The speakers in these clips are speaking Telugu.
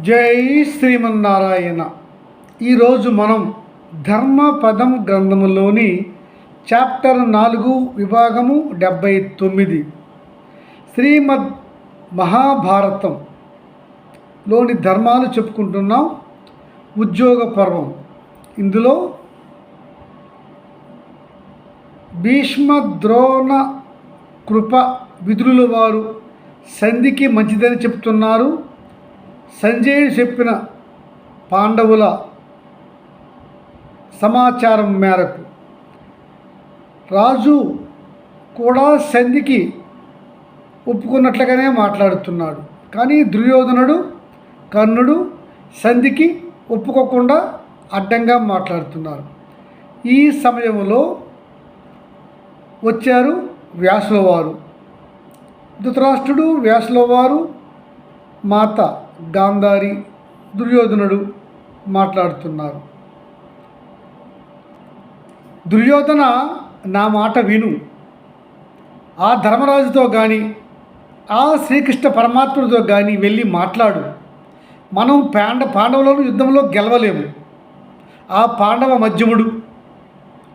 జై శ్రీమన్నారాయణ. ఈరోజు మనం ధర్మపదం గ్రంథములోని చాప్టర్ నాలుగు విభాగము డెబ్భై తొమ్మిది. శ్రీమద్ మహాభారతం లోని ధర్మాలు చెప్పుకుంటున్నాం. ఉద్యోగ పర్వం. ఇందులో భీష్మ ద్రోణ కృప విధుల వారు సంధికి మంచిదని చెప్తున్నారు. సంజయుడు చెప్పిన పాండవుల సమాచారం మేరకు రాజు కూడా సంధికి ఒప్పుకున్నట్లుగానే మాట్లాడుతున్నాడు. కానీ దుర్యోధనుడు కర్ణుడు సంధికి ఒప్పుకోకుండా అడ్డంగా మాట్లాడుతున్నారు. ఈ సమయంలో వచ్చారు వ్యాసులవారు. ధృతరాష్ట్రుడు వ్యాసులవారు మాత గాంధారి దుర్యోధనుడు మాట్లాడుతున్నారు. దుర్యోధన నా మాట విను. ఆ ధర్మరాజుతో కానీ ఆ శ్రీకృష్ణ పరమాత్ముడితో కానీ వెళ్ళి మాట్లాడు. మనం పాండ పాండవులను యుద్ధంలో గెలవలేము. ఆ పాండవ మధ్యముడు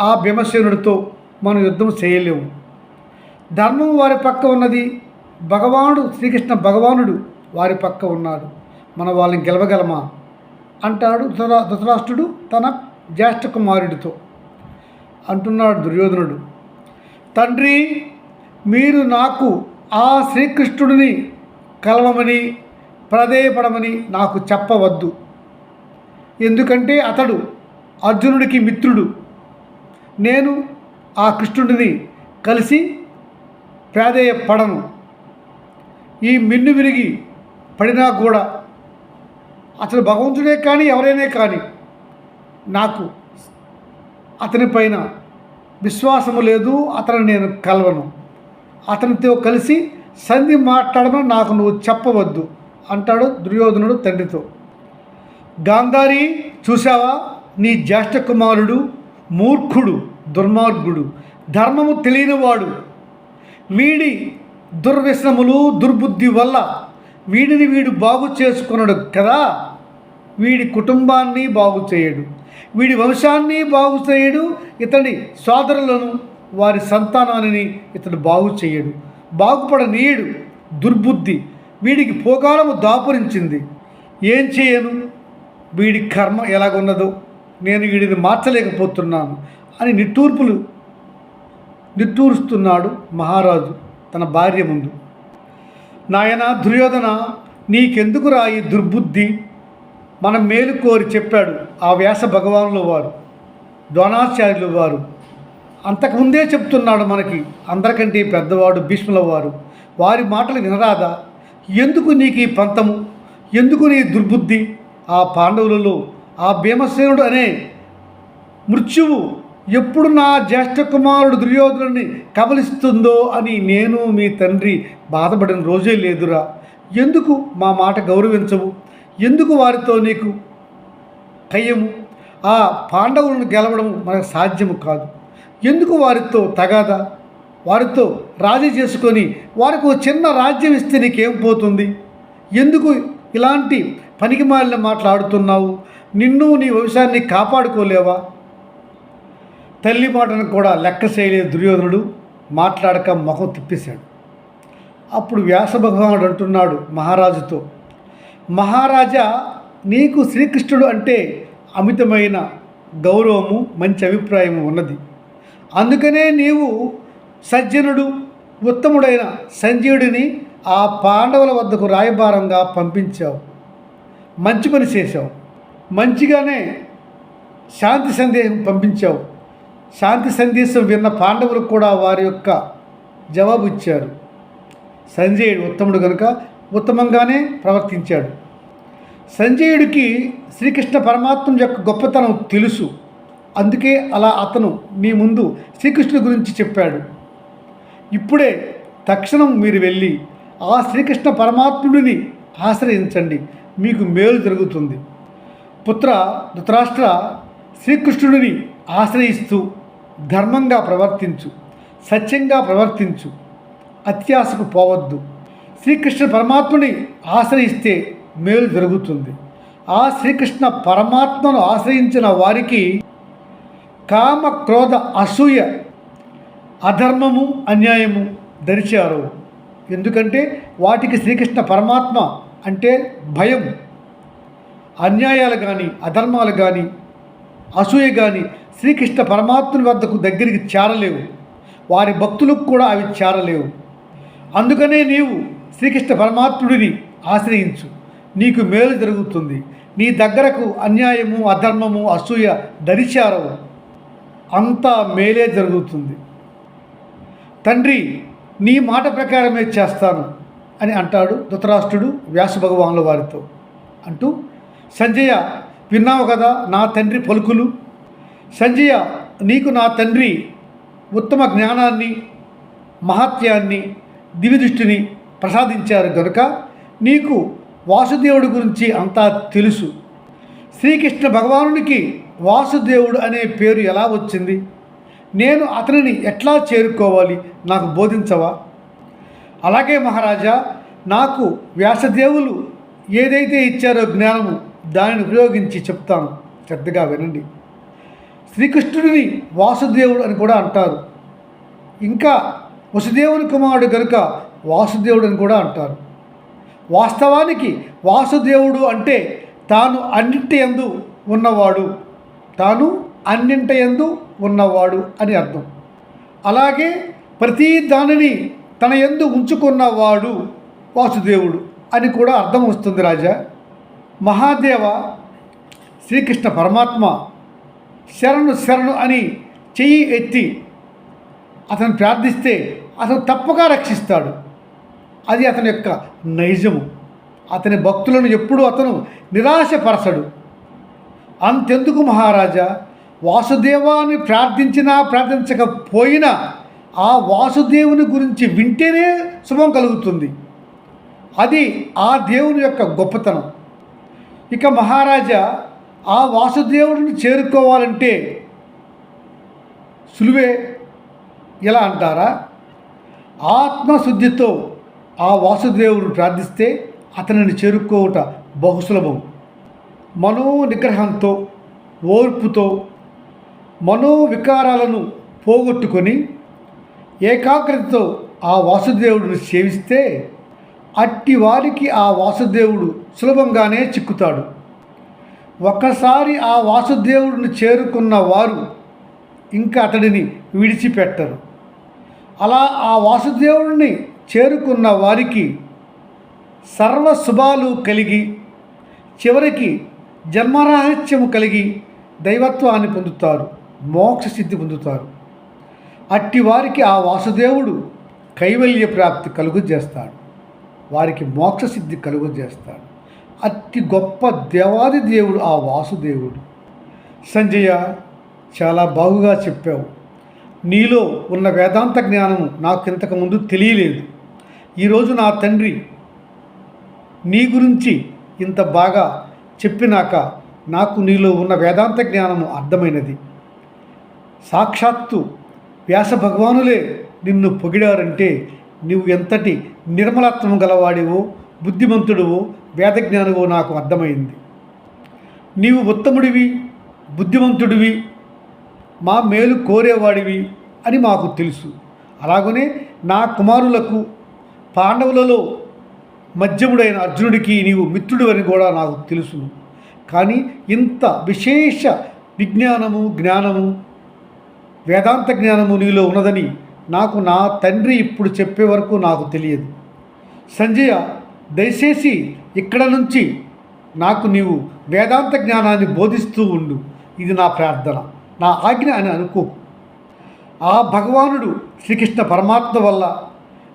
ఆ భీమసేనుడితో మనం యుద్ధం చేయలేము. ధర్మం వారి పక్క ఉన్నది భగవానుడు శ్రీకృష్ణ భగవానుడు. వారి పక్క ఉన్నాడు. మన వాళ్ళని గెలవగలమా? అంటాడు ధృతరాష్ట్రుడు తన జ్యేష్ఠ కుమారుడితో. అంటున్నాడు దుర్యోధనుడు. తండ్రి మీరు నాకు ఆ శ్రీకృష్ణుడిని కలవమని ప్రదేయపడమని నాకు చెప్పవద్దు. ఎందుకంటే అతడు అర్జునుడికి మిత్రుడు. నేను ఆ కృష్ణుడిని కలిసి ప్రాధేయపడను ఈ మిన్ను విరిగి పడినా కూడా అతను భగవంతుడే కానీ ఎవరైనా కానీ నాకు అతని పైన విశ్వాసము లేదు అతను నేను కలవను. అతనితో కలిసి సంధి మాట్లాడమని నాకు నువ్వు చెప్పవద్దు అంటాడు దుర్యోధనుడు తండ్రితో. గాంధారి చూసావా నీ జ్యేష్ఠ కుమారుడు మూర్ఖుడు దుర్మార్గుడు ధర్మము తెలియనివాడు. వీడి దుర్వ్యసనములు దుర్బుద్ధి వల్ల వీడిని వీడు బాగు చేసుకున్నాడు కదా వీడి కుటుంబాన్ని బాగు చేయడు. వీడి వంశాన్ని బాగు చేయడు ఇతడి సోదరులను వారి సంతానాన్ని ఇతడు బాగు చేయడు. బాగుపడనీయుడు దుర్బుద్ధి వీడికి పోకాలము దాపురించింది. ఏం చేయను? వీడి కర్మ ఎలాగున్నదో నేను వీడిని మార్చలేకపోతున్నాను అని నిట్టూర్పులు నిట్టూరుస్తున్నాడు మహారాజు తన భార్య ముందు. నాయన దుర్యోధన నీకెందుకు రాయి దుర్బుద్ధి? మనం మేలు కోరి చెప్పాడు ఆ వ్యాస భగవానులు వారు ద్రోణాచార్యులు వారు. అంతకుముందే చెప్తున్నాడు మనకి అందరికంటే పెద్దవాడు భీష్ముల వారు. వారి మాటలు వినరాదా? ఎందుకు నీకు ఈ పంతము? ఎందుకు నీ దుర్బుద్ధి? ఆ పాండవులలో ఆ భీమసేనుడు అనే మృత్యువు ఎప్పుడు నా జ్యేష్ఠ కుమారుడు దుర్యోధనుని కబలిస్తుందో అని నేను మీ తండ్రి బాధపడిన రోజే లేదురా. ఎందుకు మా మాట గౌరవించవు? ఎందుకు వారితో నీకు కయ్యము? ఆ పాండవులను గెలవడం మనకు సాధ్యము కాదు. ఎందుకు వారితో తగాదా? వారితో రాజీ చేసుకొని వారికి ఒక చిన్న రాజ్యం ఇస్తే నీకేం పోతుంది? ఎందుకు ఇలాంటి పనికి మాలిన మాట్లాడుతున్నావు నిన్ను నీ వ్యవసాయాన్ని కాపాడుకోలేవా? తల్లి మాటను కూడా లెక్క చేయలేదు దుర్యోధనుడు మాట్లాడక ముఖం తిప్పేశాడు. అప్పుడు వ్యాస భగవానుడు అంటున్నాడు మహారాజుతో మహారాజా నీకు శ్రీకృష్ణుడు అంటే అమితమైన గౌరవము మంచి అభిప్రాయము ఉన్నది. అందుకనే నీవు సజ్జనుడు ఉత్తముడైన సంజయుడిని ఆ పాండవుల వద్దకు రాయబారంగా పంపించావు. మంచి పని చేశావు. మంచిగానే శాంతి సందేశం పంపించావు. శాంతి సందేశం విన్న పాండవులు కూడా వారి యొక్క జవాబు ఇచ్చారు సంజయుడు ఉత్తముడు కనుక ఉత్తమంగానే ప్రవర్తించాడు. సంజయుడికి శ్రీకృష్ణ పరమాత్మ యొక్క గొప్పతనం తెలుసు. అందుకే అలా అతను మీ ముందు శ్రీకృష్ణుడి గురించి చెప్పాడు. ఇప్పుడే తక్షణం మీరు వెళ్ళి ఆ శ్రీకృష్ణ పరమాత్ముడిని ఆశ్రయించండి. మీకు మేలు జరుగుతుంది. పుత్ర ధృతరాష్ట్ర శ్రీకృష్ణుడిని ఆశ్రయిస్తూ ధర్మంగా ప్రవర్తించు సత్యంగా ప్రవర్తించు అత్యాశకు పోవద్దు. శ్రీకృష్ణ పరమాత్ముని ఆశ్రయిస్తే మేలు జరుగుతుంది. ఆ శ్రీకృష్ణ పరమాత్మను ఆశ్రయించిన వారికి కామ క్రోధ అసూయ అధర్మము అన్యాయము దరిచారు. ఎందుకంటే వాటికి శ్రీకృష్ణ పరమాత్మ అంటే భయం. అన్యాయాలు కానీ అధర్మాలు కానీ అసూయ కానీ శ్రీకృష్ణ పరమాత్ముని వద్దకు దగ్గరికి చేరలేవు. వారి భక్తులకు కూడా అవి చేరలేవు. అందుకనే నీవు శ్రీకృష్ణ పరమాత్ముడిని ఆశ్రయించు. నీకు మేలు జరుగుతుంది. నీ దగ్గరకు అన్యాయము అధర్మము అసూయ దరిచారవు. అంతా మేలే జరుగుతుంది. తండ్రి నీ మాట ప్రకారమే చేస్తాను అని అంటాడు ధృతరాష్ట్రుడు వ్యాస భగవానుల వారితో. అంటూ సంజయ విన్నావు కదా నా తండ్రి పలుకులు? సంజయ నీకు నా తండ్రి ఉత్తమ జ్ఞానాన్ని మహత్యాన్ని దివిదృష్టిని ప్రసాదించారు కనుక నీకు వాసుదేవుడి గురించి అంతా తెలుసు. శ్రీకృష్ణ భగవానునికి వాసుదేవుడు అనే పేరు ఎలా వచ్చింది? నేను అతనిని ఎట్లా చేరుకోవాలి? నాకు బోధించవా? అలాగే మహారాజా నాకు వ్యాసదేవులు ఏదైతే ఇచ్చారో జ్ఞానము దానిని ఉపయోగించి చెప్తాను. శ్రద్ధగా వినండి. శ్రీకృష్ణుడిని వాసుదేవుడు అని కూడా అంటారు. ఇంకా వసుదేవుని కుమారుడు కనుక వాసుదేవుడు అని కూడా అంటారు. వాస్తవానికి వాసుదేవుడు అంటే తాను అన్నింటి ఎందు ఉన్నవాడు. తాను అన్నింట ఎందు ఉన్నవాడు అని అర్థం. అలాగే ప్రతి దానిని తన ఎందు ఉంచుకున్నవాడు వాసుదేవుడు అని కూడా అర్థం వస్తుంది రాజా. మహాదేవ శ్రీకృష్ణ పరమాత్మ శరణు శరణు అని చెయ్యి ఎత్తి అతను ప్రార్థిస్తే అతను తప్పగా రక్షిస్తాడు. అది అతని యొక్క నైజము. అతని భక్తులను ఎప్పుడూ అతను నిరాశపరచడు. అంతెందుకు మహారాజా? వాసుదేవాన్ని ప్రార్థించినా ప్రార్థించకపోయినా ఆ వాసుదేవుని గురించి వింటేనే శుభం కలుగుతుంది. అది ఆ దేవుని యొక్క గొప్పతనం. ఇక మహారాజా ఆ వాసుదేవుడిని చేరుకోవాలంటే సులువే. ఎలా అంటారా? ఆత్మశుద్ధితో ఆ వాసుదేవుడు ప్రార్థిస్తే అతనిని చేరుకోవట బహుసులభం. మనో నిగ్రహంతో ఓర్పుతో మనోవికారాలను పోగొట్టుకొని ఏకాగ్రతతో ఆ వాసుదేవుడిని సేవిస్తే అట్టి వారికి ఆ వాసుదేవుడు సులభంగానే చిక్కుతాడు. ఒక్కసారి ఆ వాసుదేవుడిని చేరుకున్న వారు ఇంకా అతడిని విడిచిపెట్టరు. అలా ఆ వాసుదేవుడిని చేరుకున్న వారికి సర్వ శుభాలు కలిగి చివరికి జన్మరహస్యము కలిగి దైవత్వాన్ని పొందుతారు మోక్ష సిద్ధి పొందుతారు. అట్టి వారికి ఆ వాసుదేవుడు కైవల్య ప్రాప్తి కలుగు చేస్తాడు వారికి మోక్ష సిద్ధి కలుగు చేస్తాడు అతి గొప్ప దేవాది దేవుడు ఆ వాసుదేవుడు. సంజయ చాలా బాగుగా చెప్పావు. నీలో ఉన్న వేదాంత జ్ఞానం నాకు ఇంతకుముందు తెలియలేదు. ఈరోజు నా తండ్రి నీ గురించి ఇంత బాగా చెప్పినాక నాకు నీలో ఉన్న వేదాంత జ్ఞానము అర్థమైనది. సాక్షాత్తు వ్యాస భగవానులే నిన్ను పొగిడారంటే నువ్వు ఎంతటి నిర్మలత్వం గలవాడివో బుద్ధిమంతుడివో వేదజ్ఞానివో నాకు అర్థమైంది. నీవు ఉత్తముడివి బుద్ధిమంతుడివి మా మేలు కోరేవాడివి అని మాకు తెలుసు. అలాగనే నా కుమారులకు పాండవులలో మధ్యముడైన అర్జునుడికి నీవు మిత్రుడు అని కూడా నాకు తెలుసు. కానీ ఇంత విశేష విజ్ఞానము జ్ఞానము వేదాంత జ్ఞానము నీలో ఉన్నదని నాకు నా తండ్రి ఇప్పుడు చెప్పే వరకు నాకు తెలియదు. సంజయ దయచేసి ఇక్కడ నుంచి నాకు నీవు వేదాంత జ్ఞానాన్ని బోధిస్తూ ఉండు. ఇది నా ప్రార్థన. నా ఆజ్ఞ అని అనుకో. ఆ భగవానుడు శ్రీకృష్ణ పరమాత్మ వల్ల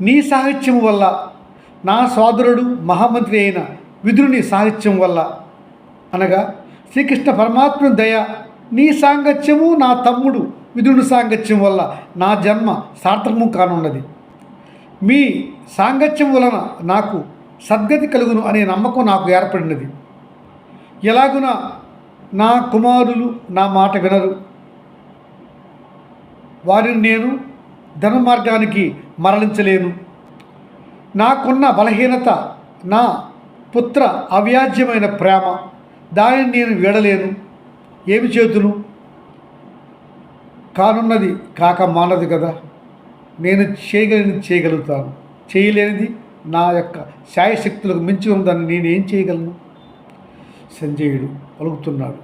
నీ సాహిత్యం వల్ల నా సోదరుడు మహామంత్రి అయిన విదురుని సాహిత్యం వల్ల అనగా శ్రీకృష్ణ పరమాత్మ దయ నీ సాంగత్యము నా తమ్ముడు విదురుని సాంగత్యం వల్ల నా జన్మ సార్థకము కానున్నది. మీ సాంగత్యం వలన నాకు సద్గతి కలుగును అనే నమ్మకం నాకు ఏర్పడినది. ఎలాగున నా కుమారులు నా మాట వినరు. వారిని నేను ధనుమార్గానికి మార్గానికి నాకున్న బలహీనత నా పుత్ర అవ్యాజ్యమైన ప్రేమ దానిని నేను వీడలేను. ఏమి చేతును? కానున్నది కాక మానదు కదా. నేను చేయగలిగింది చేయగలుగుతాను. చేయలేనిది నా యొక్క శాయశక్తులకు మించి ఉందని నేను ఏం చేయగలను? సంజయుడు పలుకుతున్నాడు.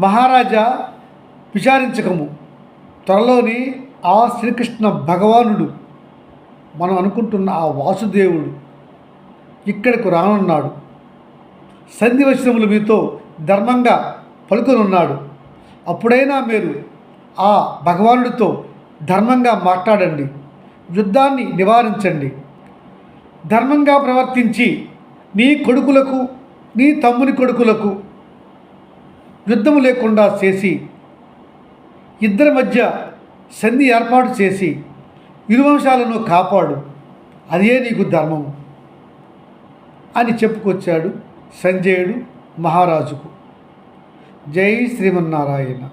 మహారాజా విచారించకము. త్వరలోని ఆ శ్రీకృష్ణ భగవానుడు మనం అనుకుంటున్న ఆ వాసుదేవుడు ఇక్కడకు రానున్నాడు. సంధివచనములు మీతో ధర్మంగా పలుకునున్నాడు. అప్పుడైనా మీరు ఆ భగవానుడితో ధర్మంగా మాట్లాడండి. యుద్ధాన్ని నివారించండి. ధర్మంగా ప్రవర్తించి నీ కొడుకులకు నీ తమ్ముని కొడుకులకు యుద్ధము లేకుండా చేసి ఇద్దరి మధ్య సంధి ఏర్పాటు చేసి ఇరువంశాలను కాపాడు. అదే నీకు ధర్మము అని చెప్పుకొచ్చాడు సంజయుడు మహారాజుకు. జై శ్రీమన్నారాయణ.